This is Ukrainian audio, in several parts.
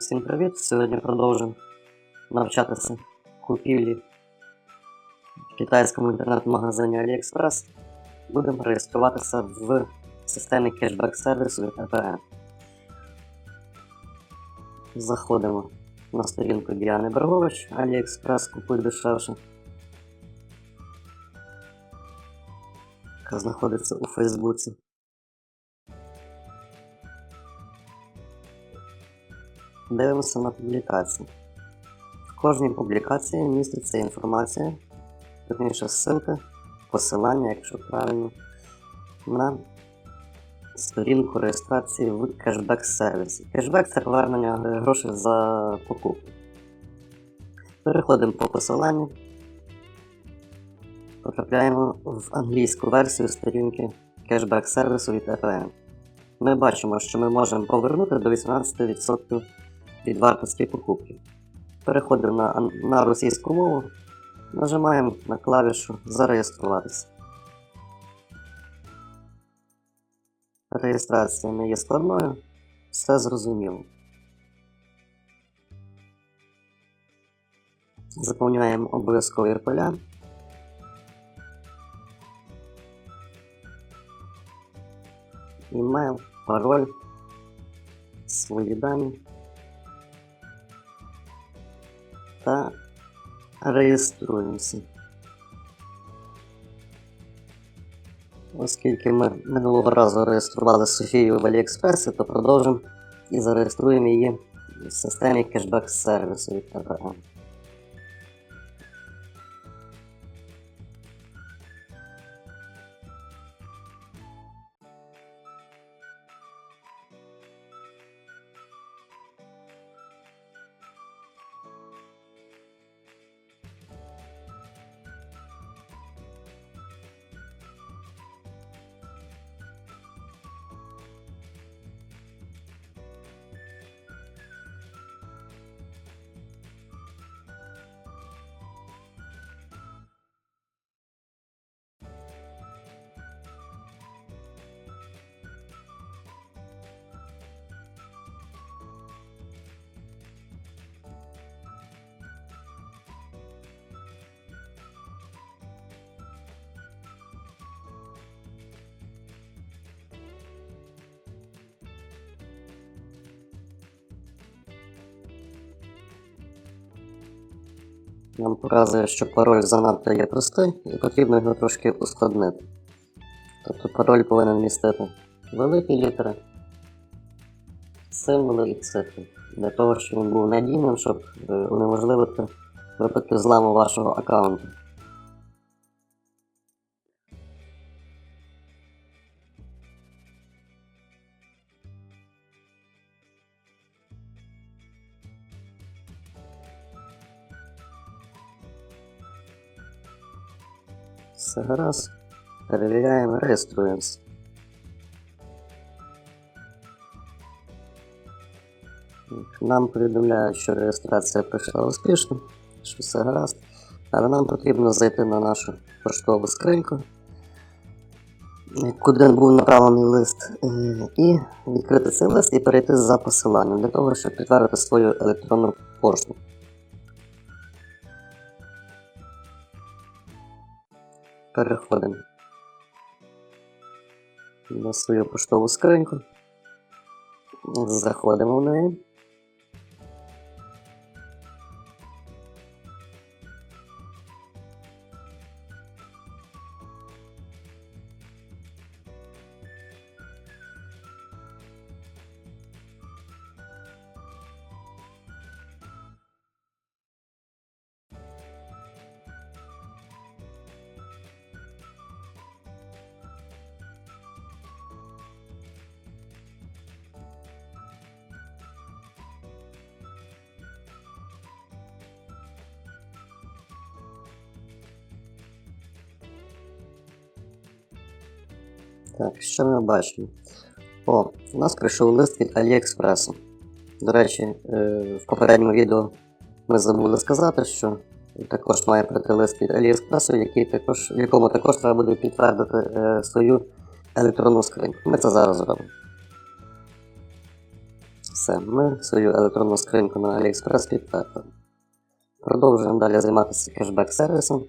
Всім привіт! Сьогодні продовжимо навчатися купівлі в китайському інтернет-магазині AliExpress. Будемо реєструватися в системі кешбек-сервісу від EPN. Заходимо на сторінку Діани Бергович AliExpress купуй дешевше. Яка знаходиться у Фейсбуці. Дивимося на публікації. В кожній публікації міститься інформація, точніше ссылка, посилання, якщо правильно, на сторінку реєстрації в кешбек-сервісі. Кешбек це повернення грошей за покупку. Переходимо по посиланню, потрапляємо в англійську версію сторінки кешбек-сервісу від EPN. Ми бачимо, що ми можемо повернути до 18% від вартості покупки. Переходимо на, на російську мову, нажимаємо на клавішу Зареєструватися. Реєстрація не є складною, все зрозуміло. Заповняємо обов'язкові поля. Email, пароль, свої дані. Та реєструємося. Оскільки ми минулого разу реєстрували Софію в Aliexpress, то продовжимо і зареєструємо її в системі кешбек сервісу від ТВМ. Нам показує, що пароль занадто є простий і потрібно його трошки ускладнити. Тобто пароль повинен містити великі літери, символи і цифри. Для того, щоб він був надійним, щоб е, унеможливити випадки зламу вашого аккаунту. Все гаразд. Перевіряємо, реєструємося. Нам повідомляють, що реєстрація пройшла успішно, що все гаразд. Але нам потрібно зайти на нашу поштову скриньку, куди був направлений лист, е, і відкрити цей лист і перейти за посиланням для того, щоб підтвердити свою електронну пошту. Переходимо на свою поштову скриньку. Заходимо в неї. Так, що ми бачимо? О, у нас прийшов лист від Аліекспресу. До речі, е, в попередньому відео ми забули сказати, що також має прийти лист від Аліекспресу, який також, в якому також треба буде підтвердити е, свою електронну скриньку. Ми це зараз зробимо. Все, ми свою електронну скриньку на AliExpress підтвердили. Продовжуємо далі займатися кешбек-сервісом.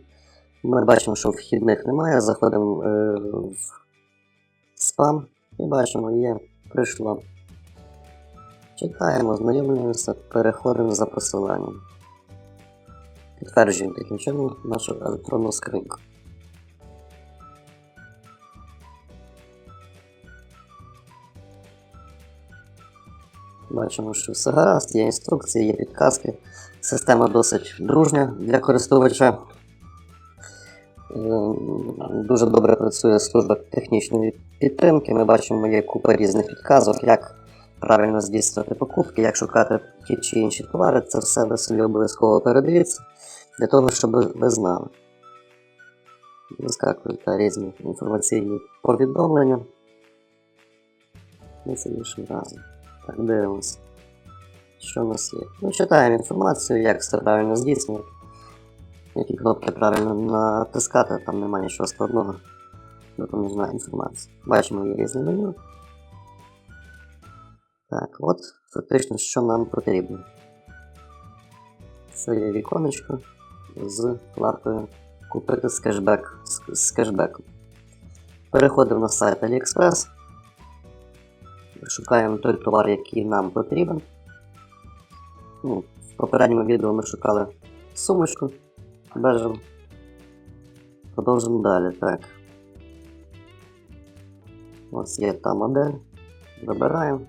Ми бачимо, що вхідних немає, заходимо е, в спам і бачимо, є, прийшло. Читаємо, знайомимося, переходимо за посиланням. Підтверджуємо таким чином нашу електронну скриньку. Бачимо, що все гаразд, є інструкції, є підказки. Система досить дружня для користувача. Дуже добре працює служба технічної підтримки. Ми бачимо, є купа різних підказок, як правильно здійснювати покупки, як шукати ті чи інші товари. Це все ви собі обов'язково передивіться, для того, щоб ви знали. Вискакують різні інформаційні повідомлення. І це іншим разом. Так, дивимося. Що у нас є? Ну, читаємо інформацію, як все правильно здійснювати. Які кнопки правильно натискати, там немає нічого складного. Допоміжна інформація. Бачимо, є різні меню. Так, от фактично, що нам потрібно. Це є віконечко з вкладкою Купити з, кешбек, з, з кешбеком. Переходимо на сайт AliExpress. Шукаємо той товар, який нам потрібен. Ну, в попередньому відео ми шукали сумочку бежеву. Продовжимо далі. Так. Ось є та модель. Вибираємо.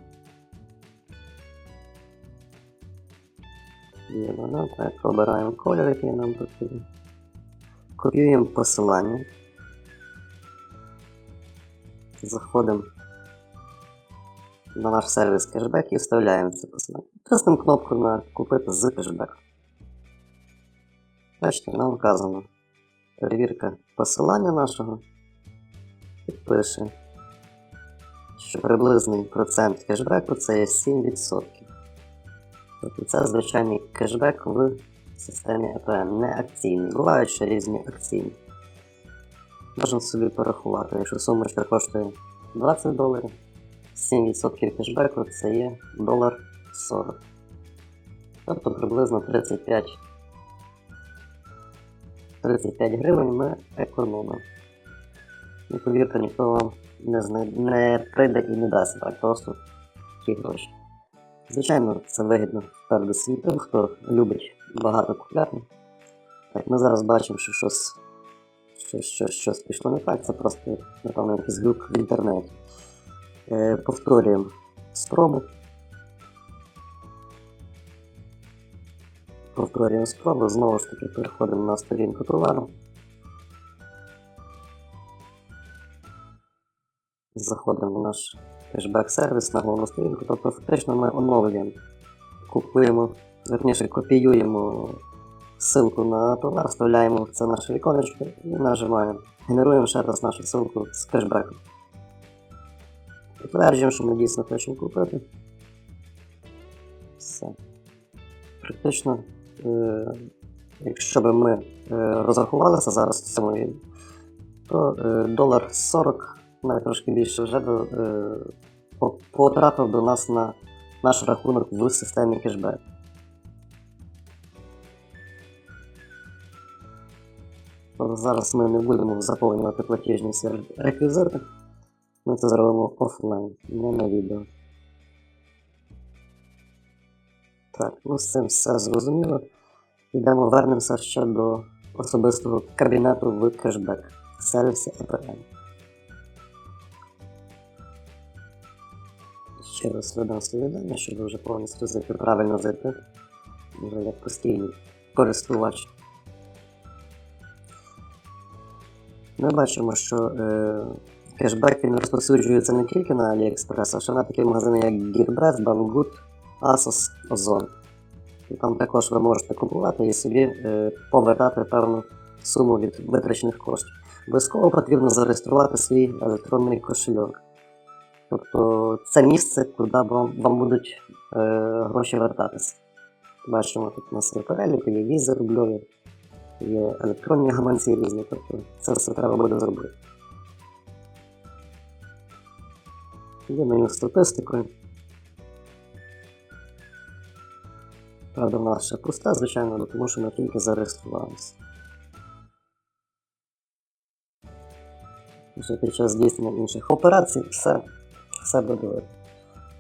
Є вона, так, обираємо колір, який нам потрібен. Копіюємо посилання. Заходимо на наш сервіс кешбек і вставляємо це посилання. Тиснемо кнопку на Купити з кешбек. Бачите, нам вказано перевірка посилання нашого і пише, що приблизний процент кешбеку це є 7%. Тобто це звичайний кешбек в системі EPN, не акційний. Бувають ще різні акційні. Можемо собі порахувати, якщо сумочка коштує 20 доларів, 7% кешбеку це є долар 40. Тобто приблизно 35 35 гривень ми економимо. І повірте, ніхто вам не, зна... не прийде і не дасть так просто ті гроші. Звичайно, це вигідно передусім тим, хто любить багато купляти. Так, ми зараз бачимо, що щось, щось, щось, щось пішло не так, це просто, напевно, якийсь глюк в інтернеті. Е, повторюємо спробу. Повторюємо спробу, знову ж таки переходимо на сторінку товару. Заходимо в наш кешбек-сервіс на головну сторінку, тобто фактично ми оновлюємо, купуємо, верніше копіюємо ссылку на товар, вставляємо в це наше віконечко і нажимаємо. Генеруємо ще раз нашу ссылку з кешбеком. Підтверджуємо, що ми дійсно хочемо купити. Все. Практично, якщо б ми е, розрахувалися зараз відео, то е, долар 40, навіть трошки більше, вже б, е, потрапив до нас на наш рахунок в системі кешбек. Зараз ми не будемо заповнювати платіжні реквізити. Ми це зробимо офлайн, не на відео. Так, ну з цим все зрозуміло. Йдемо, вернемося ще до особистого кабінету в кешбек сервісі EPN. Ще раз видам свої дані, щоб вже повністю зайти правильно зайти. Вже як постійний користувач. Ми бачимо, що е, кешбек він розповсюджується не тільки на AliExpress, а ще на такі магазини, як Gearbest, Banggood, Asos, Ozon. Там також ви можете купувати і собі е, повертати певну суму від витрачених коштів. Обов'язково потрібно зареєструвати свій електронний кошельок. Тобто це місце, куди вам, вам будуть е, гроші вертатися. Бачимо, тут у нас є перелік, є візи рубльові, є електронні гаманці різні, тобто це все треба буде зробити. Є меню статистикою. Правда, ще пуста, звичайно, бо тому що ми тільки зареєструвалися. Вже під час здійснення інших операцій все, все буде.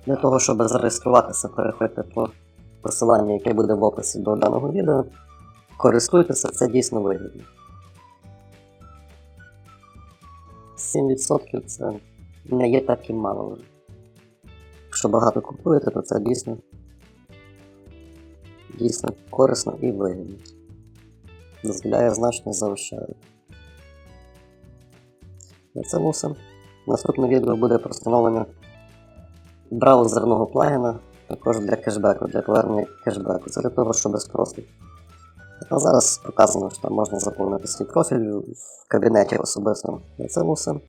Для того, щоб зареєструватися, переходьте по посиланню, яке буде в описі до даного відео. Користуйтеся, це дійсно вигідно. 7% це не є так і мало. Якщо багато купуєте, то це дійсно, дійсно корисно і вигідно. Дозволяє значно заощадити. На цьому все. Наступне відео буде про встановлення браузерного плагіна, також для кешбеку, для повернення кешбеку. Це для того, щоб спростити. А зараз показано, що там можна заповнити свій профіль в кабінеті особисто. На цьому все.